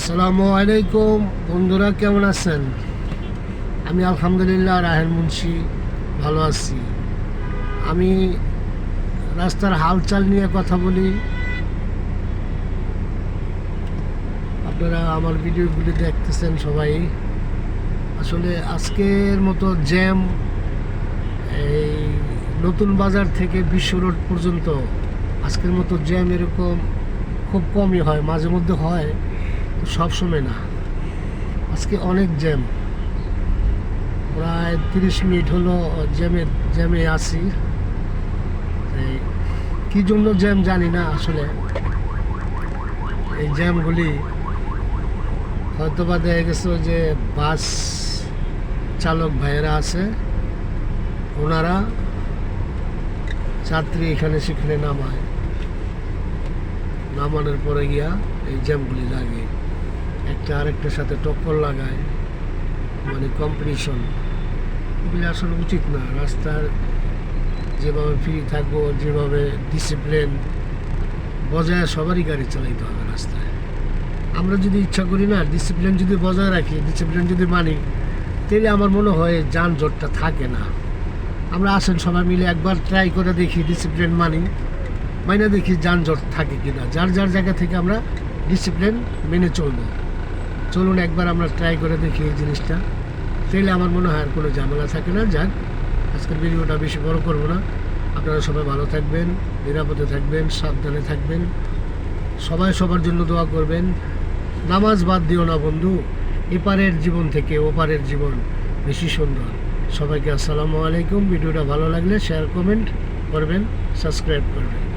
আসসালামু আলাইকুম। বন্ধুরা, কেমন আছেন? আমি আলহামদুলিল্লাহ রাহেল মুন্সি ভালো আছি। আমি রাস্তার হালচাল নিয়ে কথা বলি। আপনারা আমার ভিডিওগুলি দেখতেছেন সবাই। আসলে আজকের মতো জ্যাম এই নতুন বাজার থেকে বিশ্ব রোড পর্যন্ত আজকের মতো জ্যাম এরকম খুব কমই হয়, মাঝে মধ্যে হয়। সব সময় না। আজকে অনেক জ্যাম। প্রায় তিরিশ মিনিট হলো জ্যামে জ্যামে আছি। কি জন্য জ্যাম জানি না আসলে। এই জ্যামগুলি হয়তো বা দেখা গেছে যে বাস চালক ভাইয়েরা আছে। ওনারা যাত্রী এখানে সেখানে নামায়। নামানোর পরে গিয়া এই জ্যামগুলি লাগে। একটা আরেকটার সাথে টক্কর লাগায় মানে কম্পিটিশন এগুলি আসলে উচিত না। রাস্তার যেভাবে ফ্রি থাকব, যেভাবে ডিসিপ্লিন বজায় সবারই গাড়ি চালাইতে হবে রাস্তায়। আমরা যদি ইচ্ছা করি না ডিসিপ্লিন যদি বজায় রাখি ডিসিপ্লিন যদি মানি তাহলে আমার মনে হয় যানজটটা থাকে না। আমরা আসেন সবাই মিলে একবার ট্রাই করে দেখি ডিসিপ্লিন মানি, মাইনে দেখি যানজট থাকে কিনা। যার যার জায়গা থেকে আমরা ডিসিপ্লিন মেনে চলবো। চলুন একবার আমরা ট্রাই করে দেখি এই জিনিসটা। তাহলে আমার মনে হয় আর কোনো ঝামেলা থাকে না। যাক, আজকের ভিডিওটা বেশি বড় করব না। আপনারা সবাই ভালো থাকবেন, নিরাপদে থাকবেন, সাবধানে থাকবেন। সবাই সবার জন্য দোয়া করবেন। নামাজ বাদ দিও না বন্ধু, এপারের জীবন থেকে ওপারের জীবন বেশি সুন্দর। সবাইকে আসসালামু আলাইকুম। ভিডিওটা ভালো লাগলে শেয়ার কমেন্ট করবেন সাবস্ক্রাইব করবেন।